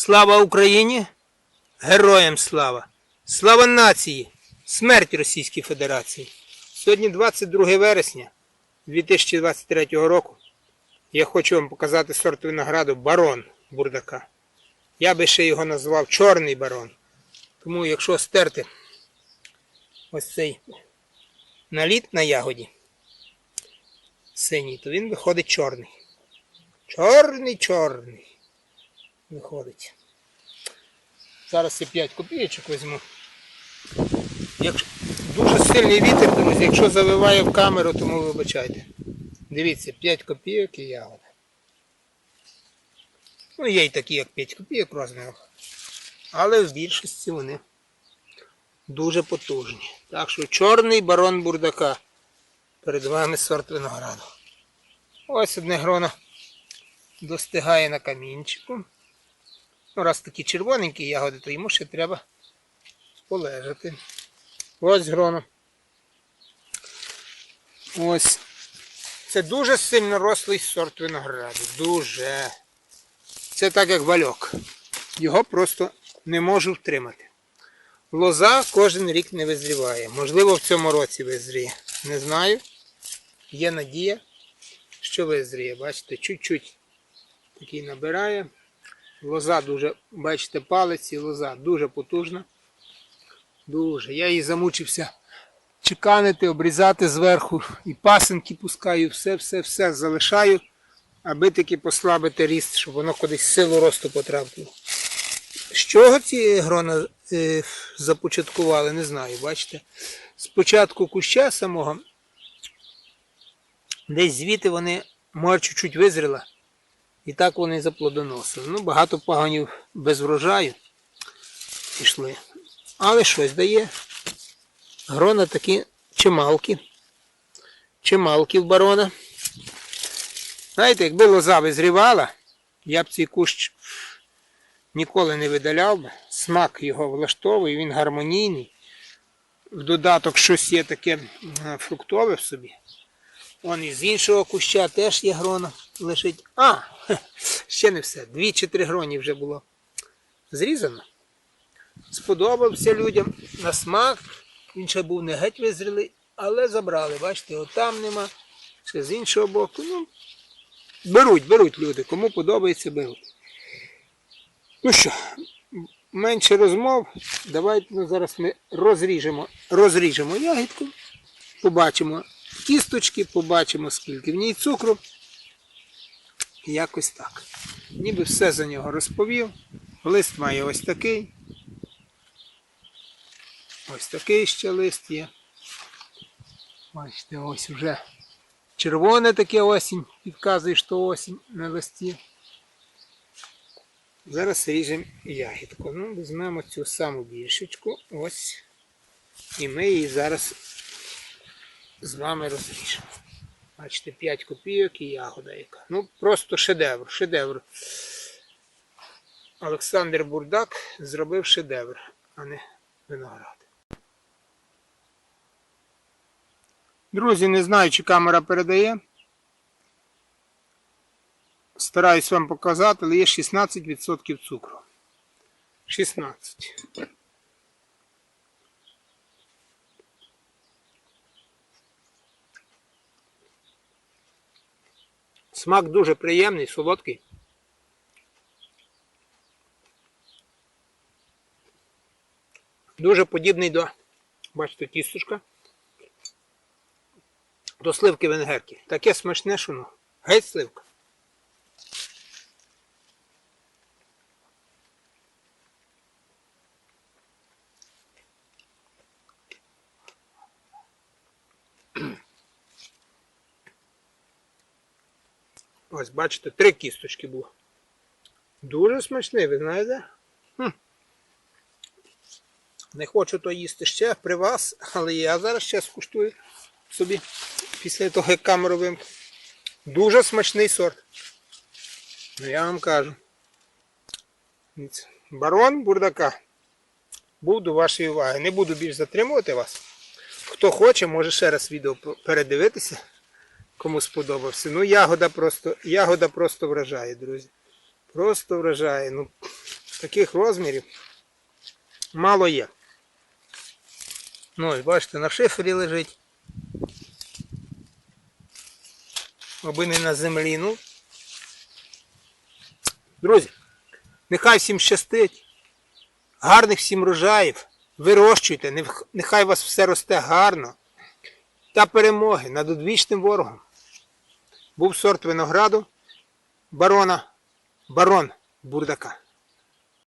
Слава Україні! Героям слава! Слава нації! Смерть Російській Федерації! Сьогодні 22 вересня 2023 року. Я хочу вам показати сорт винограду барон бурдака. Я би ще його назвав чорний барон. Тому якщо стерти ось цей наліт на ягоді синій, то він виходить чорний. Чорний, чорний. Виходить. Зараз я 5 копійочок візьму. Дуже сильний вітер, друзі, якщо завиває в камеру, тому вибачайте. Дивіться, 5 копійок і ягода. Ну, є й такі, як 5 копійок розмірах. Але в більшості вони дуже потужні. Так що чорний барон бурдака. Перед вами сорт винограду. Ось одне гроно достигає на камінчику. Ну, раз такі червоненькі ягоди, то йому ще треба полежати. Ось гроно. Ось. Це дуже сильно рослий сорт винограду. Дуже. Це так як вальок. Його просто не можу втримати. Лоза кожен рік не визріває. Можливо, в цьому році визріє. Не знаю. Є надія, що визріє. Бачите, чуть-чуть такий набирає. Лоза дуже, бачите, палець і лоза дуже потужна. Дуже. Я її замучився чеканити, обрізати зверху і пасинки пускаю, все, все, все залишаю, аби таки послабити ріст, щоб воно кудись силу росту потрапило. З чого ці грона е, започаткували, не знаю, бачите. Спочатку куща самого, десь звідти вони, може, чуть-чуть визріла. І так вони заплодоносили. Ну, багато паганів без врожаю пішли. Але щось дає. Грона такі чималки. Чималки в барона. Знаєте, якби лоза визрівала, я б цей кущ ніколи не видаляв би. Смак його влаштовує, він гармонійний. В додаток щось є таке фруктове в собі. Он із іншого куща теж є грона лежить. А, ще не все. Дві чи три гроні вже було зрізано. Сподобався людям на смак. Він ще був не геть визрілий, але забрали. Бачите, от там нема. Ще з іншого боку. Ну, беруть, беруть люди. Кому подобається, беруть. Ну що, менше розмов. Давайте ну, зараз ми розріжемо, розріжемо ягідку. Побачимо кісточки, побачимо, скільки в ній цукру. Якось так. Ніби все за нього розповів. Лист має ось такий. Ось такий ще лист є. Бачите, ось вже червоне таке осінь, підказує, що осінь на листі. Зараз ріжемо ягідку. Ну, візьмемо цю саму більшечку. Ось. І ми її зараз з вами розріжемо. Бачите, 5 копійок і ягода яка. Ну, просто шедевр, шедевр. Олександр Бурдак зробив шедевр, а не виноград. Друзі, не знаю, чи камера передає. Стараюсь вам показати, але є 16% цукру. 16. Смак дуже приємний, солодкий. Дуже подібний до, бачите, тісточка. До сливки венгерки. Таке смачне, що ну. Геть сливка. Ось, бачите, три кісточки було. Дуже смачний, ви знаєте? Хм. Не хочу то їсти ще при вас, але я зараз ще скуштую собі після того, як камеру вимкну. Дуже смачний сорт. Ну я вам кажу. Барон бурдака. Був до вашої уваги. Не буду більш затримувати вас. Хто хоче, може ще раз відео передивитися, кому сподобався. Ну, ягода просто, ягода просто вражає, друзі. Просто вражає. Ну, таких розмірів мало є. Ну, бачите, на шифері лежить. Аби не на землі. Ну. Друзі, нехай всім щастить. Гарних всім рожаїв. Вирощуйте, нехай у вас все росте гарно. Та перемоги над одвічним ворогом. Був сорт винограду барона, барон Бурдака.